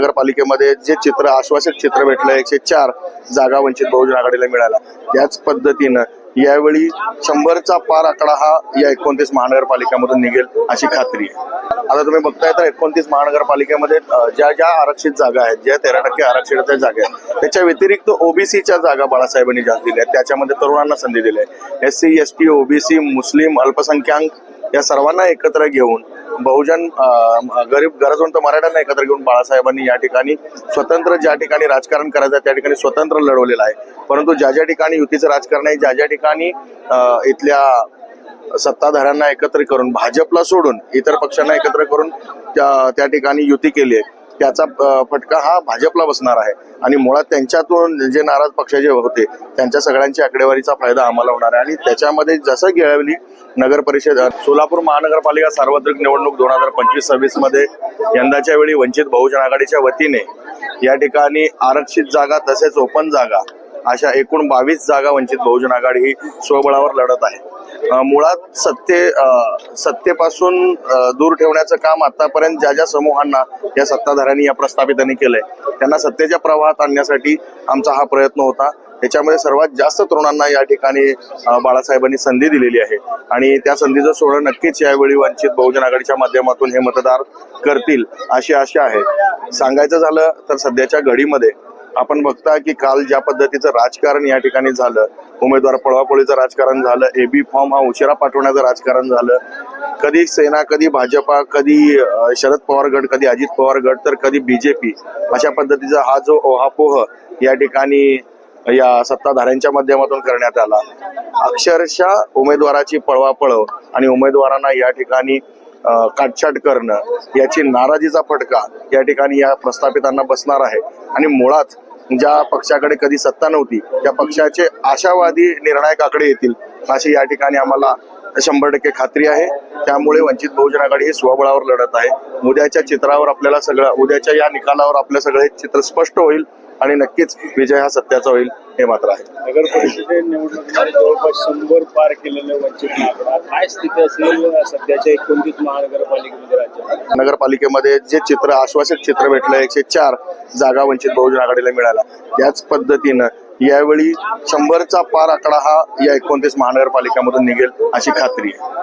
नगरपालिकेमध्ये जे चित्र आश्वासक चित्र भेटलं एकशे चार जागा वंचित बहुजन आघाडीला मिळाला त्याच पद्धतीनं यावेळी शंभरचा पार आकडा हा या एकोणतीस महानगरपालिकामधून निघेल अशी खात्री आहे. आता तुम्ही बघताय तर एकोणतीस महानगरपालिकेमध्ये ज्या ज्या आरक्षित जागा आहेत ज्या तेरा टक्के आरक्षितच्या जागा आहेत त्याच्या व्यतिरिक्त ओबीसीच्या जागा बाळासाहेबांनी जास्त दिल्या आहेत. त्याच्यामध्ये तरुणांना संधी दिली आहे. S C S T OBC मुस्लिम अल्पसंख्याक या सर्वांना एकत्र घेऊन बहुजन गरीब गरजवंत मराठ्यांना एकत्र घेऊन बाळासाहेबांनी या ठिकाणी स्वतंत्र ज्या ठिकाणी राजकारण करायचं आहे त्या ठिकाणी स्वतंत्र लढवलेलं आहे. परंतु ज्या ज्या ठिकाणी युतीचं राजकारण आहे ज्या ज्या ठिकाणी इथल्या सत्ताधाऱ्यांना एकत्र करून भाजपला सोडून इतर पक्षांना एकत्र करून त्या त्या ठिकाणी युती केली आहे. त्याचा फटका हा भाजपला बसणार आहे. आणि मुळात त्यांच्यातून जे नाराज पक्ष जे होते त्यांच्या सगळ्यांच्या आकडेवारीचा फायदा आम्हाला होणार आहे. आणि त्याच्यामध्ये जसं गेल्यावेळी नगर परिषद सोलापूर महानगरपालिका सार्वत्रिक निवडणूक दोन हजार पंचवीस सव्वीसमध्ये यंदाच्या वेळी वंचित बहुजन आघाडीच्या वतीने या ठिकाणी आरक्षित जागा तसेच ओपन जागा अशा एकूण बावीस जागा वंचित बहुजन आघाडी ही स्वबळावर लढत आहे. मुळात सत्ते सत्तेपासून दूर ठेवण्याचं काम आतापर्यंत ज्या ज्या समूहांना या सत्ताधाऱ्यांनी या प्रस्थापितांनी केलंय त्यांना सत्तेच्या प्रवाहात आणण्यासाठी आमचा हा प्रयत्न होता. त्याच्यामध्ये सर्वात जास्त तरुणांना या ठिकाणी बाळासाहेबांनी संधी दिलेली आहे. आणि त्या संधीचं सोडं नक्कीच यावेळी वंचित बहुजन आघाडीच्या माध्यमातून हे मतदार करतील अशी आशा आहे. सांगायचं झालं तर सध्याच्या घडीमध्ये आपण बघता की काल ज्या पद्धतीचं राजकारण या ठिकाणी झालं उमेदवार पळवापळीचं राजकारण झालं एबी फॉर्म हा उशिरा पाठवण्याचं राजकारण झालं. कधी सेना कधी भाजपा कधी शरद पवार गट कधी अजित पवार गट तर कधी बीजेपी अशा पद्धतीचा हा जो ओहापोह या ठिकाणी या सत्ताधाऱ्यांच्या माध्यमातून करण्यात आला. अक्षरशः उमेदवाराची पळवापळव आणि उमेदवारांना या ठिकाणी काटछाट करणं याची नाराजीचा फटका या ठिकाणी या प्रस्थापितांना बसणार आहे. आणि मुळात ज्या पक्षाकडे कधी सत्ता नव्हती त्या पक्षाचे आशावादी निर्णायक आकडे येतील अशी या ठिकाणी आम्हाला शंभर टक्के खात्री आहे. त्यामुळे वंचित बहुजन आघाडी ही स्वबळावर लढत आहे. उद्याच्या चित्रावर आपल्याला सगळं उद्याच्या या निकालावर आपलं सगळं हे चित्र स्पष्ट होईल आणि नक्कीच विजय हा सत्याचा होईल हे मात्र आहे. नगर परिषदे निवडणुकीमध्ये जवळपास शंभर पार केलेले वंचित आकडा काय स्थिती असेल सध्याच्या एकोणतीस महानगरपालिकेमध्ये राज्यात? नगरपालिकेमध्ये जे चित्र आश्वासक चित्र भेटलं एकशे चार जागा वंचित बहुजन आघाडीला मिळाला. त्याच पद्धतीनं यावेळी शंभरचा पार आकडा हा या एकोणतीस महानगरपालिकामधून निघेल अशी खात्री आहे.